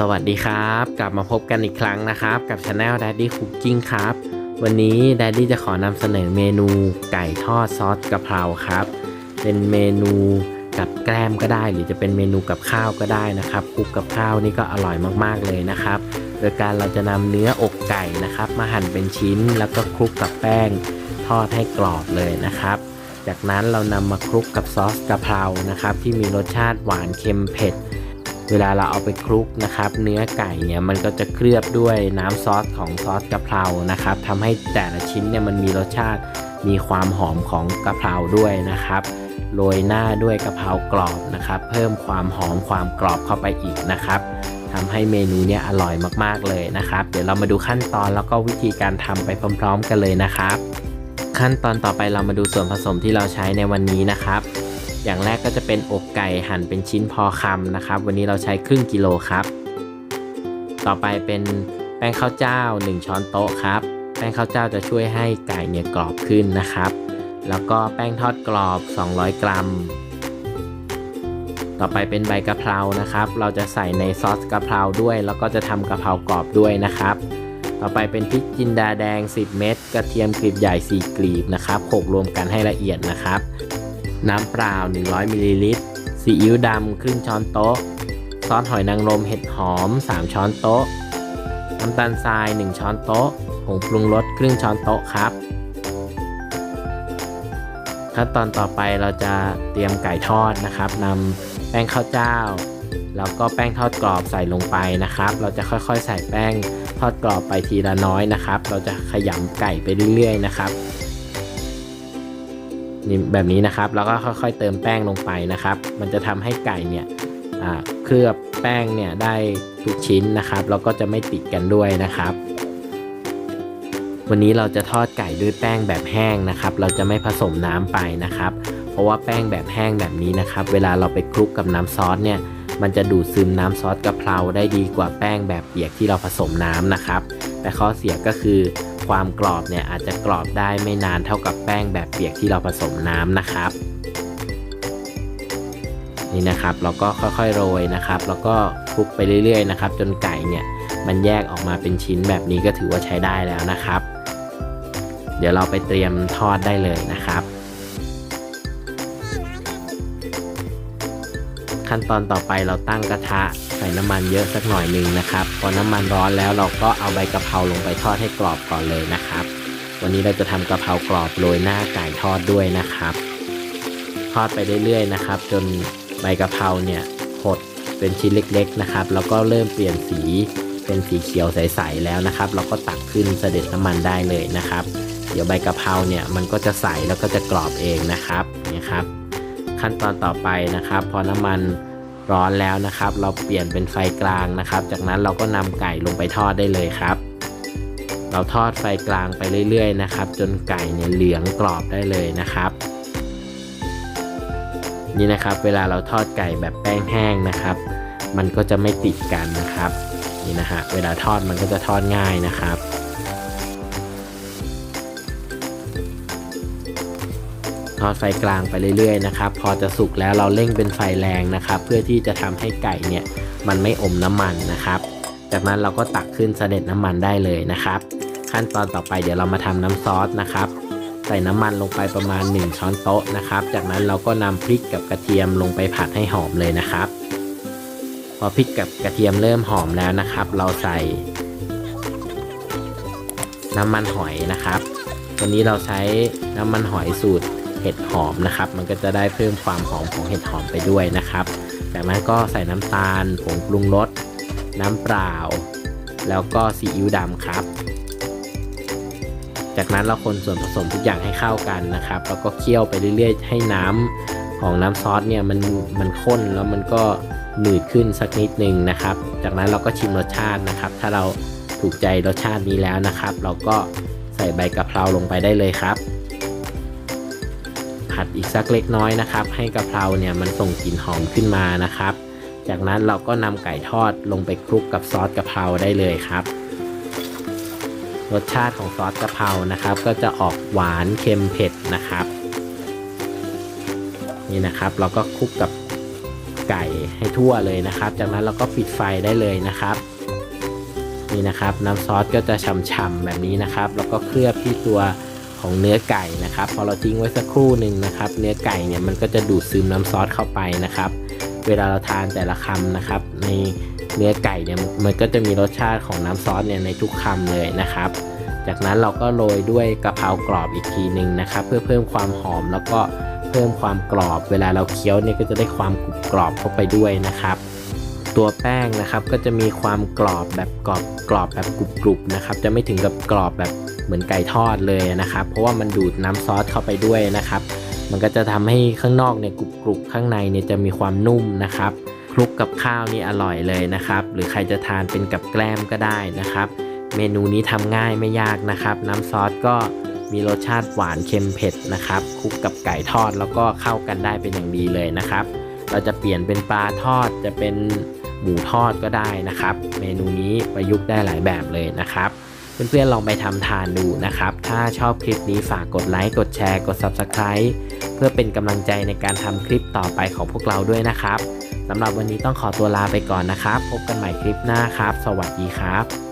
สวัสดีครับ กลับมาพบกันอีกครั้งนะครับ กับช anel Daddy Cooking ครับ วันนี้ Daddy จะขอนำเสนอเมนูไก่ทอดซอสกะเพราครับ เป็นเมนูกับแกล้มก็ได้ หรือจะเป็นเมนูกับข้าวก็ได้นะครับคลุกกับข้าวนี่ก็อร่อยมากๆเลยนะครับ โดยการเราจะนำเนื้ออกไก่นะครับ มาหั่นเป็นชิ้นแล้วก็คลุกกับแป้งทอดให้กรอบเลยนะครับ จากนั้นเรานำมาคลุกกับซอสกะเพรานะครับ ที่มีรสชาติหวานเค็มเผ็ด เวลาเราเอาไปคลุกนะครับ เนื้อไก่เนี่ยมันก็จะเคลือบด้วยน้ำซอสของซอสกะเพรานะครับทำให้แต่ละชิ้นเนี่ยมันมีรสชาติมีความหอมของกะเพราด้วยนะครับโรยหน้าด้วยกะเพรากรอบนะครับ เพิ่มความหอมความกรอบเข้าไปอีกนะครับทำให้เมนูเนี่ยอร่อยมากๆเลยนะครับ เดี๋ยวเรามาดูขั้นตอนแล้วก็วิธีการทำไปพร้อม ๆ กันเลยนะครับ ขั้นตอนต่อไปเรามาดูส่วนผสมที่เราใช้ในวันนี้นะครับ อย่างแรกก็จะเป็นอกไก่หั่นเป็นชิ้นพอคำนะครับ วันนี้เราใช้ครึ่งกิโลครับ ต่อไปเป็นแป้งข้าวเจ้า 1 ช้อนโต๊ะครับ แป้งข้าวเจ้าจะช่วยให้ไก่เนี่ยกรอบขึ้นนะครับ แล้วก็แป้งทอดกรอบ 200 กรัม ต่อไปเป็นใบกะเพรานะครับ เราจะใส่ในซอสกะเพราด้วย แล้วก็จะทำกะเพรากรอบด้วยนะครับ ต่อไปเป็นพริกจินดาแดง 10 เม็ด กระเทียมกลีบใหญ่ 4 กลีบนะครับโขลกรวมกันให้ละเอียดนะครับ น้ำเปล่า 100มิลลิลิตรซีอิ๊วดำครึ่งช้อนโต๊ะ ซอสหอยนางรมเห็ดหอม 3 ช้อนโต๊ะ น้ำตาลทราย 1 ช้อนโต๊ะผงปรุงรสครึ่งช้อนโต๊ะครับ ขั้นตอนต่อไปเราจะเตรียมไก่ทอดนะครับนำแป้งข้าวเจ้า แล้วก็แป้งทอดกรอบใส่ลงไปนะครับ เราจะค่อยๆ ใส่แป้งทอดกรอบไปทีละน้อยนะครับ เราจะขยำไก่ไปเรื่อยๆนะครับ นี่แบบนี้นะครับ แล้วก็ค่อยๆเติมแป้งลงไปนะครับ มันจะทำให้ไก่เนี่ยเคลือบแป้งเนี่ยได้ทุกชิ้นนะครับ แล้วก็จะไม่ติดกันด้วยนะครับ วันนี้เราจะทอดไก่ด้วยแป้งแบบแห้งนะครับ เราจะไม่ผสมน้ำไปนะครับ เพราะว่าแป้งแบบแห้งแบบนี้นะครับ เวลาเราไปคลุกกับน้ำซอสเนี่ย มันจะดูดซึมน้ำซอสกะเพราได้ดีกว่าแป้งแบบเปียกที่เราผสมน้ำนะครับ แต่ข้อเสียก็คือความกรอบเนี่ยอาจจะกรอบได้ไม่นานเท่ากับแป้งแบบเปียกที่เราผสมน้ำนะครับ นี่นะครับเราก็ค่อยๆโรยนะครับ แล้วก็คลุกไปเรื่อยๆนะครับ จนไก่เนี่ยมันแยกออกมาเป็นชิ้นแบบนี้ก็ถือว่าใช้ได้แล้วนะครับ เดี๋ยวเราไปเตรียมทอดได้เลยนะครับ ขั้นตอนต่อไปเราตั้งกระทะใส่น้ำมันเยอะสักหน่อยหนึ่งนะครับ พอน้ำมันร้อนแล้วเราก็เอาใบกะเพราลงไปทอดให้กรอบก่อนเลยนะครับ วันนี้เราจะทำกะเพรากรอบโรยหน้าไก่ทอดด้วยนะครับ ทอดไปเรื่อยๆนะครับ จนใบกะเพราเนี่ยหดเป็นชิ้นเล็กๆนะครับ แล้วก็เริ่มเปลี่ยนสีเป็นสีเขียวใสๆแล้วนะครับ เราก็ตักขึ้นเสด็จน้ำมันได้เลยนะครับ เดี๋ยวใบกะเพราเนี่ยมันก็จะใสแล้วก็จะกรอบเองนะครับนี่ครับ ขั้นตอนต่อไปนะครับ พอน้ำมันร้อนแล้วนะครับ เราเปลี่ยนเป็นไฟกลางนะครับ จากนั้นเราก็นำไก่ลงไปทอดได้เลยครับ เราทอดไฟกลางไปเรื่อยๆนะครับ จนไก่เนี่ยเหลืองกรอบได้เลยนะครับ นี่นะครับเวลาเราทอดไก่แบบแป้งแห้งนะครับ มันก็จะไม่ติดกันนะครับนี่นะฮะเวลาทอดมันก็จะทอดง่ายนะครับ ทอดไฟกลางไปเรื่อยๆนะครับ พอจะสุกแล้วเราเร่งเป็นไฟแรงนะครับ เพื่อที่จะทำให้ไก่เนี่ยมันไม่อมน้ำมันนะครับ จากนั้นเราก็ตักขึ้นเสด็จน้ำมันได้เลยนะครับ ขั้นตอนต่อไปเดี๋ยวเรามาทำน้ำซอสนะครับใส่น้ำมันลงไปประมาณ 1 ช้อนโต๊ะนะครับ จากนั้นเราก็นำพริกกับกระเทียมลงไปผัดให้หอมเลยนะครับ พอพริกกับกระเทียมเริ่มหอมแล้วนะครับ เราใส่ น้ำมันหอยนะครับ วันนี้เราใช้น้ำมันหอยสูตร ห็ดหอมนะครับ มันก็จะได้เพิ่มความหอมของเห็ดหอมไปด้วยนะครับ จากนั้นก็ใส่น้ำตาลผงปรุงรสน้ำเปล่า แล้วก็ซีอิ๊วดำครับ จากนั้นเราคนส่วนผสมทุกอย่างให้เข้ากันนะครับ แล้วก็เคี่ยวไปเรื่อยๆ ให้น้ำของน้ำซอสเนี่ยมันมันข้นแล้วมันก็หนืดขึ้นสักนิดหนึ่งนะครับ จากนั้นเราก็ชิมรสชาตินะครับ ถ้าเราถูกใจรสชาตินี้แล้วนะครับ เราก็ใส่ใบกะเพราลงไปได้เลยครับ ผัดอีกสักเล็กน้อยนะครับ ให้กะเพราเนี่ยมันส่งกลิ่นหอมขึ้นมานะครับ จากนั้นเราก็นำไก่ทอดลงไปคลุกกับซอสกะเพราได้เลยครับ รสชาติของซอสกะเพรานะครับ ก็จะออกหวานเค็มเผ็ดนะครับ นี่นะครับเราก็คลุกกับไก่ให้ทั่วเลยนะครับ จากนั้นเราก็ปิดไฟได้เลยนะครับนี่นะครับน้ำซอสก็จะฉ่ำๆแบบนี้นะครับ แล้วก็เคลือบที่ตัว ของเนื้อไก่นะครับ พอเราทิ้งไว้สักครู่หนึ่งนะครับ เนื้อไก่เนี่ยมันก็จะดูดซึมน้ำซอสเข้าไปนะครับ เวลาเราทานแต่ละคำนะครับ ในเนื้อไก่เนี่ยมันก็จะมีรสชาติของน้ำซอสเนี่ยในทุกคำเลยนะครับ จากนั้นเราก็โรยด้วยกะเพรากรอบอีกทีหนึ่งนะครับ เพื่อเพิ่มความหอมแล้วก็เพิ่มความกรอบ เวลาเราเคี้ยวเนี่ยก็จะได้ความกรุบกรอบเข้าไปด้วยนะครับตัวแป้งนะครับก็จะมีความกรอบแบบกรอบกรอบแบบกรุบๆนะครับ จะไม่ถึงกับกรอบแบบ เหมือนไก่ทอดเลยนะครับ เพราะว่ามันดูดน้ำซอสเข้าไปด้วยนะครับ มันก็จะทำให้ข้างนอกเนี่ยกรุบๆข้างในเนี่ยจะมีความนุ่มนะครับคลุกกับข้าวนี่อร่อยเลยนะครับ หรือใครจะทานเป็นกับแกล้มก็ได้นะครับ เมนูนี้ทำง่ายไม่ยากนะครับ น้ำซอสก็มีรสชาติหวานเค็มเผ็ดนะครับคลุกกับไก่ทอดแล้วก็เข้ากันได้เป็นอย่างดีเลยนะครับ เราจะเปลี่ยนเป็นปลาทอดจะเป็นหมูทอดก็ได้นะครับ เมนูนี้ประยุกต์ได้หลายแบบเลยนะครับ เพื่อนๆลองไปทำทานดูนะครับ ถ้าชอบคลิปนี้ฝากกดไลค์ กดแชร์ กด Subscribe เพื่อเป็นกำลังใจในการทำคลิปต่อไปของพวกเราด้วยนะครับสำหรับวันนี้ต้องขอตัวลาไปก่อนนะครับ พบกันใหม่คลิปหน้าครับ สวัสดีครับ